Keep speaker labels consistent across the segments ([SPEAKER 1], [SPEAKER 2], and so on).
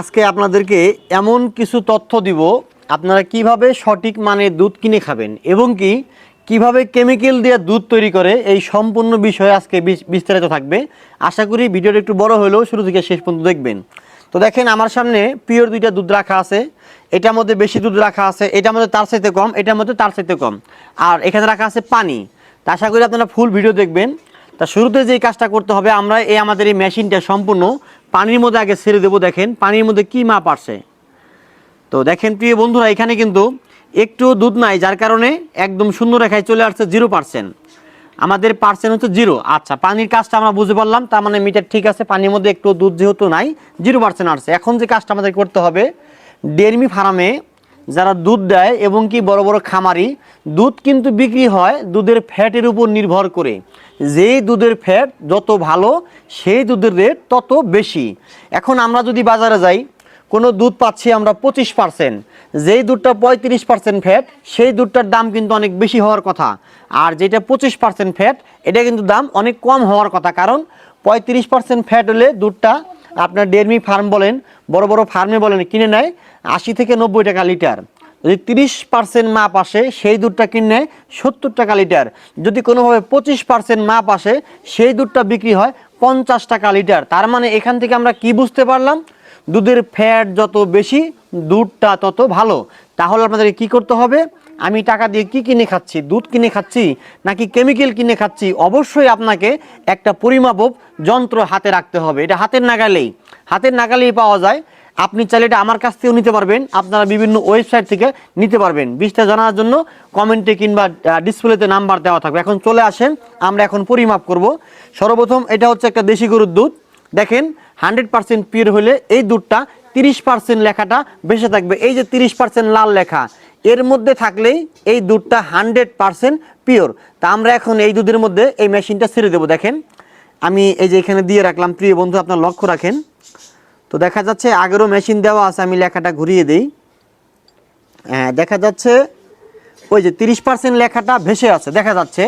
[SPEAKER 1] আজকে আপনাদেরকে এমন কিছু তথ্য দিব, আপনারা কীভাবে সঠিক মানের দুধ কিনে খাবেন এবং কি কীভাবে কেমিক্যাল দিয়ে দুধ তৈরি করে, এই সম্পূর্ণ বিষয়ে আজকে বিস্তারিত থাকবে। আশা করি ভিডিওটা একটু বড় হলেও শুরু থেকে শেষ পর্যন্ত দেখবেন। তো দেখেন, আমার সামনে পিওর দুইটা দুধ রাখা আছে। এটার মধ্যে বেশি দুধ রাখা আছে, এটার মধ্যে তার চাইতে কম, এটার মধ্যে তার চাইতে কম। আর এখানে রাখা আছে পানি। তা আশা করি আপনারা ফুল ভিডিও দেখবেন। তা শুরুতে যেই কাজটা করতে হবে, আমরা এই আমাদের এই মেশিনটা সম্পূর্ণ পানির মধ্যে আগে ছেড়ে দেবো, দেখেন, পানির মধ্যে কি মাপ আসে তো দেখেন, প্রিয় বন্ধুরা, এখানে কিন্তু একটু দুধ নাই, যার কারণে একদম শূন্য রেখায় চলে আসছে জিরো পার্সেন্ট। আমাদের পার্সেন্ট হচ্ছে জিরো। আচ্ছা পানির কাজটা আমরা বুঝে পারলাম, তার মানে মিটার ঠিক আছে, পানির মধ্যে একটু দুধ যেহেতু নাই, জিরো পার্সেন্ট আসছে। এখন যে কাজটা আমাদের করতে হবে ডেয়ারি ফার্মে যারা দুধ দেয় এবং কি বড় বড় খামারি, দুধ কিন্তু বিক্রি হয় দুধের ফ্যাটের উপর নির্ভর করে। যেই দুধের ফ্যাট যত ভালো, সেই দুধের রেট তত বেশি। এখন আমরা যদি বাজারে যাই, কোনো দুধ পাচ্ছি আমরা পঁচিশ পার্সেন্ট। যেই দুধটা পঁয়ত্রিশ পার্সেন্ট ফ্যাট, সেই দুধটার দাম কিন্তু অনেক বেশি হওয়ার কথা। আর যেটা পঁচিশ পার্সেন্ট ফ্যাট, এটা কিন্তু দাম অনেক কম হওয়ার কথা। কারণ পঁয়ত্রিশ পার্সেন্ট ফ্যাট হলে দুধটা আপনার ডেয়ারি ফার্ম বলেন, বড় বড় ফার্মে বলেন, কিনে নেয় আশি থেকে নব্বই টাকা লিটার। যদি তিরিশ পার্সেন্ট মাপ আসে, সেই দুধটা কিনে সত্তর টাকা লিটার। যদি কোনোভাবে পঁচিশ পার্সেন্ট মাপ আসে, সেই দুধটা বিক্রি হয় পঞ্চাশ টাকা লিটার। তার মানে এখান থেকে আমরা কি বুঝতে পারলাম? দুধের ফ্যাট যত বেশি, দুধটা তত ভালো। তাহলে আপনাদের কি করতে হবে? আমি টাকা দিয়ে কি কিনে খাচ্ছি? দুধ কিনে খাচ্ছি? নাকি কেমিক্যাল কিনে খাচ্ছি? অবশ্যই আপনাকে একটা পরিমাপক যন্ত্র হাতে রাখতে হবে। এটা হাতের নাগালেই। হাতের নাগালেই পাওয়া যায়। আপনি চাইলে এটা আমার কাছ থেকেও নিতে পারবেন। আপনারা বিভিন্ন ওয়েবসাইট থেকে নিতে পারবেন। বিষটা জানার জন্য কমেন্টে কিংবা ডিসপ্লেতে নাম্বার দেওয়া থাকবে। এখন চলে আসেন। আমরা এখন পরিমাপ করব। সর্বপ্রথম এটা হচ্ছে একটা দেশি গরুর দুধ। দেখেন, হান্ড্রেড পার্সেন্ট পিওর হলে এই দুধটা তিরিশ পার্সেন্ট লেখাটা বেঁচে থাকবে। এই যে তিরিশ পার্সেন্ট লাল লেখা এর মধ্যে থাকলেই এই দুধটা হান্ড্রেড পার্সেন্ট পিওর। তা আমরা এখন এই দুধের মধ্যে এই মেশিনটা ছেড়ে দেবো। দেখেন, আমি এই যে এখানে দিয়ে রাখলাম, প্রিয় বন্ধু, আপনার লক্ষ্য রাখেন। তো দেখা যাচ্ছে আগেরও মেশিন দেওয়া আছে, আমি লেখাটা ঘুরিয়ে দিই। হ্যাঁ দেখা যাচ্ছে ওই যে তিরিশ পার্সেন্ট লেখাটা ভেসে আছে, দেখা যাচ্ছে।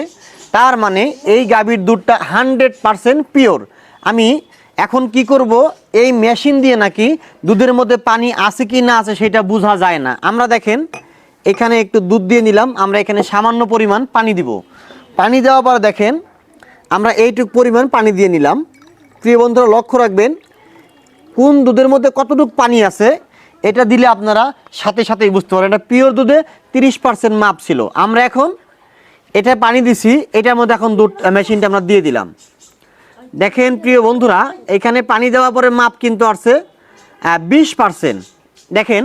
[SPEAKER 1] তার মানে এই গাভীর দুধটা হান্ড্রেড পার্সেন্ট পিওর। আমি এখন কি করব, এই মেশিন দিয়ে নাকি দুধের মধ্যে পানি আছে কি না আছে সেটা বোঝা যায় না। আমরা দেখেন এখানে একটু দুধ দিয়ে নিলাম, আমরা এখানে সামান্য পরিমাণ পানি দিব। পানি দেওয়ার পর দেখেন, আমরা এইটুক পরিমাণ পানি দিয়ে নিলাম। প্রিয় বন্ধুরা, লক্ষ্য রাখবেন, কোন দুধের মধ্যে কতটুকু পানি আছে, এটা দিলে আপনারা সাথে সাথেই বুঝতে পারেন এটা পিওর দুধে তিরিশ পার্সেন্ট মাপ ছিল। আমরা এখন এটা পানি দিছি, এটার মধ্যে এখন দুধ মেশিনটা আমরা দিয়ে দিলাম। দেখেন, প্রিয় বন্ধুরা, এখানে পানি দেওয়ার পরে মাপ কিন্তু আসছে বিশ পার্সেন্ট। দেখেন,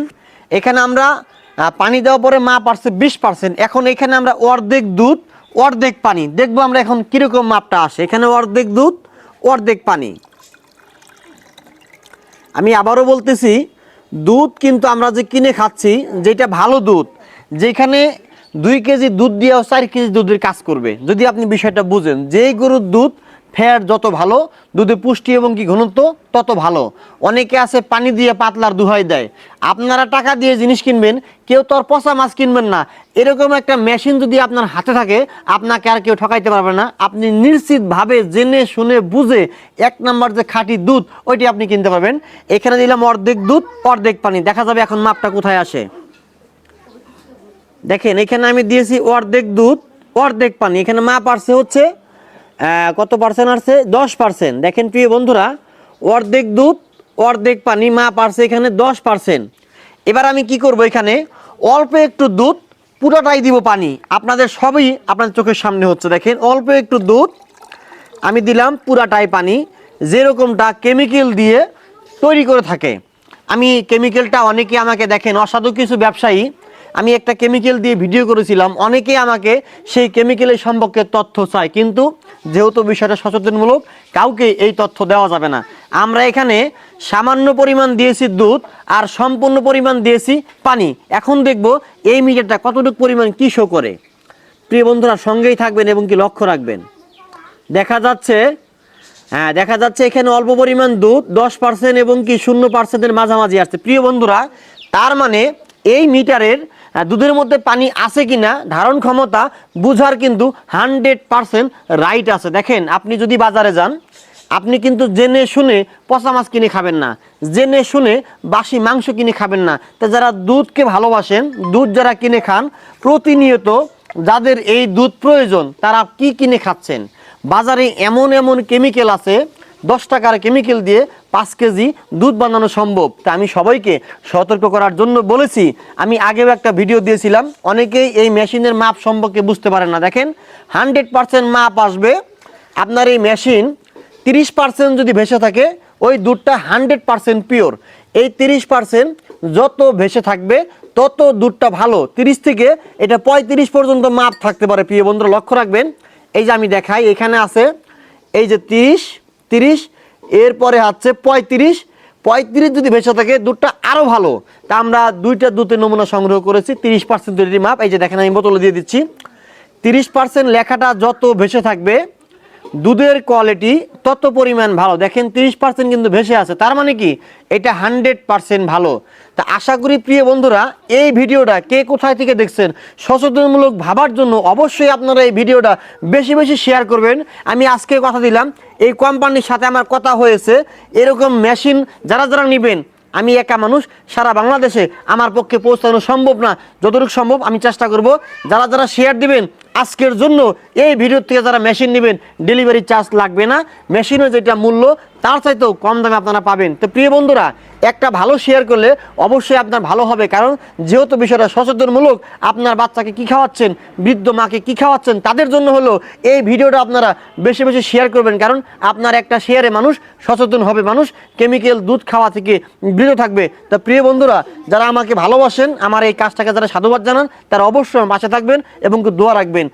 [SPEAKER 1] এখানে আমরা পানি দেওয়ার পরে মাপ আসছে বিশ পার্সেন্ট এখন এখানে আমরা অর্ধেক দুধ, অর্ধেক পানি। দেখব আমরা এখন কীরকম মাপটা আসে। এখানে অর্ধেক দুধ, অর্ধেক পানি। আমি আবারও বলতেছি, দুধ কিন্তু আমরা যে কিনে খাচ্ছি, যেটা ভালো দুধ, যেখানে দুই কেজি দুধ দিয়েও চার কেজি দুধের কাজ করবে। যদি আপনি বিষয়টা বুঝেন, যেই গরুর দুধ ফ্যাট যত ভালো, দুধে পুষ্টি এবং কি ঘনত্ব তত ভালো। অনেকে আছে পানি দিয়ে পাতলার দুহাই দেয়। আপনারা টাকা দিয়ে জিনিস কিনবেন, কেউ তো আর পচা মাছ কিনবেন না। এরকম একটা মেশিন যদি আপনার হাতে থাকে, আপনাকে আর কেউ ঠকাইতে পারবে না। আপনি নিশ্চিতভাবে জেনে শুনে বুঝে এক নাম্বার যে খাঁটি দুধ, ওইটি আপনি কিনতে পারবেন। এখানে দিলাম অর্ধেক দুধ, অর্ধেক পানি। দেখা যাবে এখন মাপটা কোথায় আসে। দেখেন, এখানে আমি দিয়েছি অর্ধেক দুধ, অর্ধেক পানি। এখানে মাপ আসছে হচ্ছে কত পার্সেন্ট আসছে? দশ পার্সেন্ট দেখেন প্রিয় বন্ধুরা, অর্ধেক দুধ, অর্ধেক পানি, মা আসছে এখানে দশ পার্সেন্ট এবার আমি কি করব এখানে? অল্প একটু দুধ, পুরোটাই দিব পানি। আপনাদের সবই আপনার চোখের সামনে হচ্ছে। দেখেন, অল্প একটু দুধ, আমি দিলাম পুরাটাই পানি। যেরকমটা কেমিক্যাল দিয়ে তৈরি করে থাকে। আমি কেমিক্যালটা অনেকে আমাকে দেখেন, অসাধু কিছু ব্যবসায়ী আমি একটা কেমিক্যাল দিয়ে ভিডিও করেছিলাম। অনেকেই আমাকে সেই কেমিক্যালের সম্পর্কে তথ্য চায়। কিন্তু যেহেতু বিষয়টা সচেতনমূলক, কাউকে এই তথ্য দেওয়া যাবে না। আমরা এখানে সামান্য পরিমাণ দিয়েছি দুধ আর সম্পূর্ণ পরিমাণ দিয়েছি পানি। এখন দেখব এই মিটারটা কতটুকু পরিমাণ কী শো করে। প্রিয় বন্ধুরা, সঙ্গেই থাকবেন এবং কি লক্ষ্য রাখবেন। দেখা যাচ্ছে হ্যাঁ দেখা যাচ্ছে এখানে অল্প পরিমাণ দুধ, দশ পার্সেন্ট এবং কি শূন্য পার্সেন্টের মাঝামাঝি আসছে। প্রিয় বন্ধুরা, তার মানে এই মিটারের দুধের মধ্যে পানি আছে কিনা, ধারণ ক্ষমতা বুঝার কিন্তু হান্ড্রেড পার্সেন্ট রাইট আছে। দেখেন, আপনি যদি বাজারে যান, আপনি কিন্তু জেনে শুনে পচা মাছ কিনে খাবেন না। জেনে শুনে বাসি মাংস কিনে খাবেন না। তা যারা দুধকে ভালোবাসেন, দুধ যারা কিনে খান, প্রতিনিয়ত যাদের এই দুধ প্রয়োজন, তারা কি কিনে খাচ্ছেন? বাজারে এমন এমন কেমিক্যাল আছে, দশ টাকার কেমিক্যাল দিয়ে পাঁচ কেজি দুধ বানানো সম্ভব। তা আমি সবাইকে সতর্ক করার জন্য বলেছি। আমি আগেও একটা ভিডিও দিয়েছিলাম। অনেকেই এই মেশিনের মাপ সম্পর্কে বুঝতে পারেন না। দেখেন, হান্ড্রেড পার্সেন্ট মাপ আসবে। আপনার এই মেশিন তিরিশ পার্সেন্ট যদি ভেসে থাকে, ওই দুধটা হান্ড্রেড পার্সেন্ট পিওর। এই তিরিশ পার্সেন্ট যত ভেসে থাকবে, তত দুধটা ভালো। তিরিশ থেকে এটা পঁয়ত্রিশ পর্যন্ত মাপ থাকতে পারে। প্রিয় বন্ধুরা, লক্ষ্য রাখবেন। এই যে আমি দেখাই, এখানে আছে, এই যে তিরিশ তিরিশ এরপরে হচ্ছে পঁয়ত্রিশ। পঁয়ত্রিশ যদি ভেসে থাকে, দুধটা আরও ভালো। তা আমরা দুইটা দুধের নমুনা সংগ্রহ করেছি, তিরিশ পার্সেন্ট দুধের মাপ এই যে দেখেন, আমি বোতলে দিয়ে দিচ্ছি। তিরিশ পার্সেন্ট লেখাটা যত ভেসে থাকবে দুধের কোয়ালিটি তত পরিমাণ ভালো। দেখেন তিরিশ পার্সেন্ট কিন্তু ভেসে আছে। তার মানে কি? এটা হান্ড্রেড পার্সেন্ট ভালো। তা আশা করি প্রিয় বন্ধুরা, এই ভিডিওটা কে কোথায় থেকে দেখছেন, সচেতনমূলক ভাবার জন্য অবশ্যই আপনারা এই ভিডিওটা বেশি বেশি শেয়ার করবেন। আমি আজকে কথা দিলাম, এই কোম্পানির সাথে আমার কথা হয়েছে। এরকম মেশিন যারা যারা নেবেন, আমি একা মানুষ, সারা বাংলাদেশে আমার পক্ষে পৌঁছানো সম্ভব না। যতটুকু সম্ভব আমি চেষ্টা করব, যারা যারা শেয়ার দিবেন আজকের জন্য এই ভিডিও থেকে যারা মেশিন নেবেন ডেলিভারি চার্জ লাগবে না। মেশিনের যেটা মূল্য, তার চাইতেও কম দামে আপনারা পাবেন। তো প্রিয় বন্ধুরা, একটা ভালো শেয়ার করলে অবশ্যই আপনার ভালো হবে, কারণ যেহেতু বিষয়টা সচেতনমূলক, আপনার বাচ্চাকে কি খাওয়াচ্ছেন, বৃদ্ধ মাকে কি খাওয়াচ্ছেন, তাদের জন্য হলো এই ভিডিওটা আপনারা বেশি বেশি শেয়ার করবেন, কারণ আপনার একটা শেয়ারে মানুষ সচেতন হবে। মানুষ কেমিক্যাল দুধ খাওয়া থেকে বিরত থাকবে। তা প্রিয় বন্ধুরা, যারা আমাকে ভালোবাসেন, আমার এই কাজটাকে যারা সাধুবাদ জানান, তারা অবশ্যই পাশে থাকবেন এবং দোয়া রাখবেন।